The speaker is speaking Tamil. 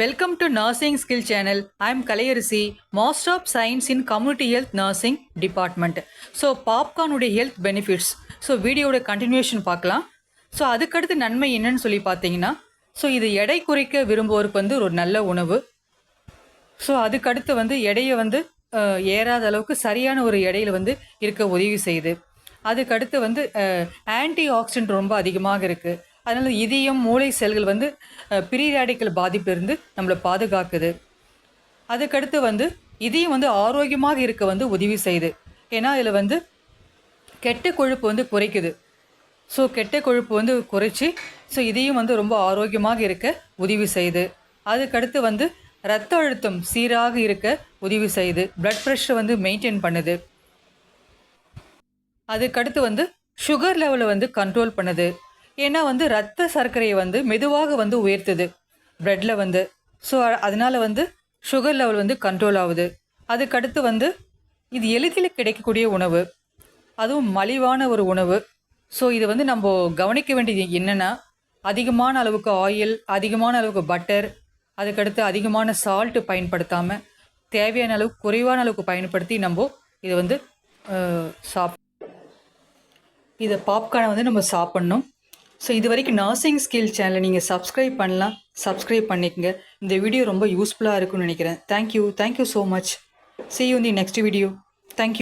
Welcome to nursing skill channel I am Kalaiyarasi master of science in community health nursing department so பாப்கார்னுடைய health benefits so வீடியோட கண்டினியூஷன் பார்க்கலாம். ஸோ அதுக்கடுத்து நன்மை என்னன்னு சொல்லி பார்த்தீங்கன்னா ஸோ இது எடை குறைக்க விரும்புவோருக்கு வந்து ஒரு நல்ல உணவு. ஸோ அதுக்கடுத்து வந்து எடையை வந்து ஏறாத அளவுக்கு சரியான ஒரு எடையில் வந்து இருக்க உதவி செய்யுது. அதுக்கடுத்து வந்து ஆன்டி ஆக்சிடென்ட் ரொம்ப அதிகமாக இருக்குது அதனால் இதயம் மூளை செல்கள் வந்து ப்ரீ ரேடிக்கல் பாதிப்பிலிருந்து நம்மளை பாதுகாக்குது. அதுக்கடுத்து வந்து இதயம் வந்து ஆரோக்கியமாக இருக்க வந்து உதவி செய்யுது. ஏன்னா இதில் வந்து கெட்ட கொழுப்பு வந்து குறைக்குது. ஸோ கெட்ட கொழுப்பு வந்து குறைச்சி ஸோ இதையும் வந்து ரொம்ப ஆரோக்கியமாக இருக்க உதவி செய்யுது. அதுக்கடுத்து வந்து ரத்த அழுத்தம் சீராக இருக்க உதவி செய்யுது. பிளட் ப்ரெஷர் வந்து மெயின்டைன் பண்ணுது. அதுக்கடுத்து வந்து சுகர் லெவலை வந்து கண்ட்ரோல் பண்ணுது. ஏன்னா வந்து ரத்த சர்க்கரையை வந்து மெதுவாக வந்து உயர்த்துது. ப்ரெட்டில் வந்து. ஸோ அதனால வந்து சுகர் லெவல் வந்து கண்ட்ரோல் ஆகுது. அதுக்கடுத்து வந்து இது எளிதில் கிடைக்கக்கூடிய உணவு. அதுவும் மலிவான ஒரு உணவு. ஸோ இது வந்து நம்ம கவனிக்க வேண்டியது என்னென்னா அதிகமான அளவுக்கு ஆயில் அதிகமான அளவுக்கு பட்டர் அதுக்கடுத்து அதிகமான சால்ட்டு பயன்படுத்தாமல் தேவையான அளவுக்கு குறைவான அளவுக்கு பயன்படுத்தி நம்ம இதை வந்து சாப் இதை பாப்கார்னை வந்து நம்ம சாப்பிட்ணும். ஸோ இது வரைக்கும் நர்சிங் ஸ்கில் சேனலை நீங்கள் சப்ஸ்கிரைப் பண்ணலாம். சப்ஸ்கிரைப் பண்ணிக்கங்க. இந்த வீடியோ ரொம்ப யூஸ்ஃபுல்லாக இருக்கும்னு நினைக்கிறேன். Thank you thank you so much see you the next video thank you